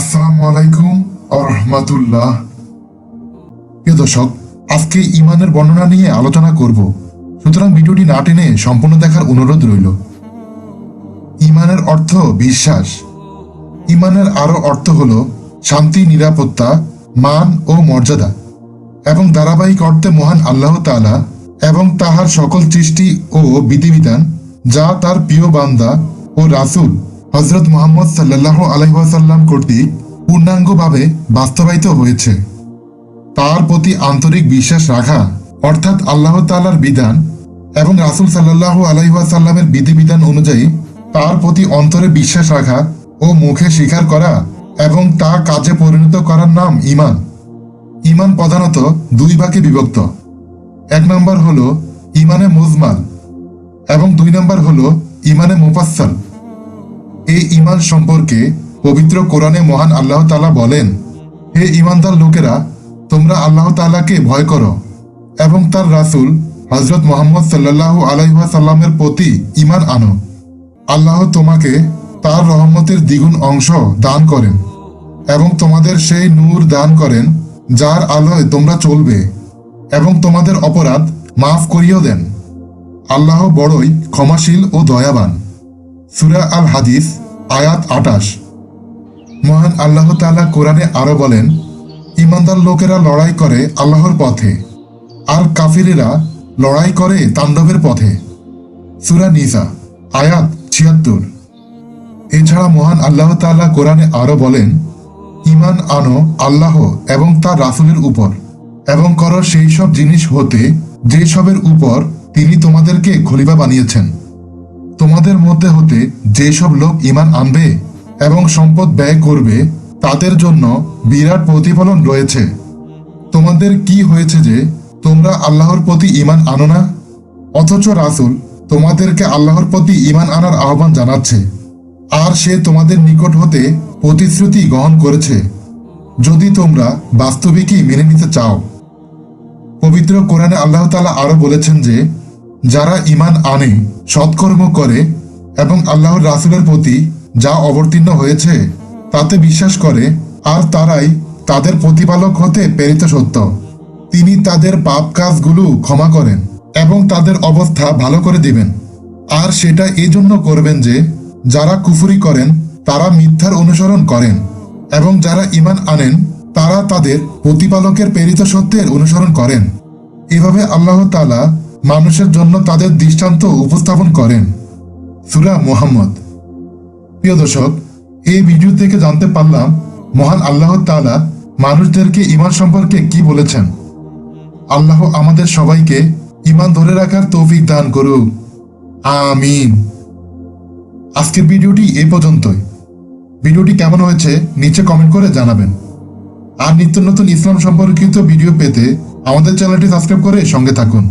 আসসালামু আলাইকুম রহমাতুল্লাহ। প্রিয় দর্শক, আজকে ইমানের বর্ণনা নিয়ে আলোচনা করব। সুতরাং ভিডিওটি না টেনে সম্পূর্ণ দেখার অনুরোধ রইল। ইমানের অর্থ বিশ্বাস। ইমানের আরও অর্থ হল শান্তি, নিরাপত্তা, মান ও মর্যাদা এবং ধারাবাহিক অর্থে মহান আল্লাহ তাআলা এবং তাহার সকল সৃষ্টি ও বিধিবিধান যা তার প্রিয় বান্দা ও রাসূল হজরত মোহাম্মদ সাল্লাহ আলহাসাল্লাম কর্তৃক পূর্ণাঙ্গভাবে বাস্তবায়িত হয়েছে। তার প্রতি আন্তরিক বিশ্বাস রাখা, অর্থাৎ আল্লাহ তাআলার বিধান এবং রাসূল সাল্লাহ আলাইসাল্লামের বিধিবিধান অনুযায়ী তার প্রতি অন্তরে বিশ্বাস রাখা ও মুখে স্বীকার করা এবং তা কাজে পরিণত করার নাম ইমান ইমান প্রধানত দুই ভাগে বিভক্ত। এক নম্বর হলো ইমানে মুজমাল এবং দুই নম্বর হলো ইমানে মুফাসসাল। এই ইমান সম্পর্কে পবিত্র কোরআনে মহান আল্লাহ তালা বলেন, হে ইমানদার লোকেরা, তোমরা আল্লাহ তাআলাকে ভয় করো এবং তার রাসূল হজরত মোহাম্মদ সাল্লাল্লাহু আলাইহি সাল্লামের প্রতি ইমান আনো। আল্লাহ তোমাকে তার রহমতের দ্বিগুণ অংশ দান করেন এবং তোমাদের সেই নূর দান করেন যার আলোয় তোমরা চলবে এবং তোমাদের অপরাধ মাফ করিয়েও দেন। আল্লাহ বড়ই ক্ষমাশীল ও দয়াবান। সুরা আল হাদিস আয়াত আটাশ মহান আল্লাহ তাআলা কোরআনে আরও বলেন, ইমানদার লোকেরা লড়াই করে আল্লাহর পথে, আর কাফিরেরা লড়াই করে তাণ্ডবের পথে। সুরা নিসা, আয়াত ছিয়াত্তর। এছাড়া মহান আল্লাহ তাআলা কোরআনে আরও বলেন, ইমান আনো আল্লাহ এবং তার রাসূলের উপর, এবং করো সেই সব জিনিস হতে যে সবের উপর তিনি তোমাদেরকে খলিফা বানিয়েছেন। তোমাদের মধ্যে হতে যেসব লোক ইমান আনবে এবং সম্পদ ব্যয় করবে, তাদের জন্য বিরাট প্রতিফলন রয়েছে। তোমাদের কি হয়েছে যে তোমরা আল্লাহর প্রতি ইমান আনো না? অথচ রাসুল তোমাদেরকে আল্লাহর প্রতি ইমান আনার আহ্বান জানাচ্ছে, আর সে তোমাদের নিকট হতে প্রতিশ্রুতি গ্রহণ করেছে। যদি তোমরা বাস্তবিকই মেনে নিতে চাও, পবিত্র কোরআনে আল্লাহ তাআলা আরও বলেছেন যে যারা ইমান আনে, সৎকর্ম করে এবং আল্লাহর রাসুলের প্রতি যা অবতীর্ণ হয়েছে, তাতে বিশ্বাস করে, আর তারাই তাদের প্রতিপালক হতে প্রেরিত সত্য। তিনি তাদের পাপ কাজগুলো ক্ষমা করেন এবং তাদের অবস্থা ভালো করে দিবেন। আর সেটা এই জন্য করবেন যে, যারা কুফুরি করেন, তারা মিথ্যার অনুসরণ করেন এবং যারা ইমান আনেন, তারা তাদের প্রতিপালকের প্রেরিত সত্যের অনুসরণ করেন। এভাবে আল্লাহ তাআলা মানুষের জন্য তাদের দৃষ্টান্ত উপস্থাপন করেন। সুরা মোহাম্মদ। প্রিয় দর্শক, এই ভিডিও থেকে জানতে পারলাম, মহান আল্লাহ তাআলা মানুষদেরকে ইমান সম্পর্কে কি বলেছেন। আল্লাহ আমাদের সবাইকে ইমান ধরে রাখার তৌফিক দান করুক। আমিন। আজকের ভিডিওটি এ পর্যন্তই। ভিডিওটি কেমন হয়েছে নিচে কমেন্ট করে জানাবেন। আর নিত্য নতুন ইসলাম সম্পর্কিত ভিডিও পেতে আমাদের চ্যানেলটি সাবস্ক্রাইব করে সঙ্গে থাকুন।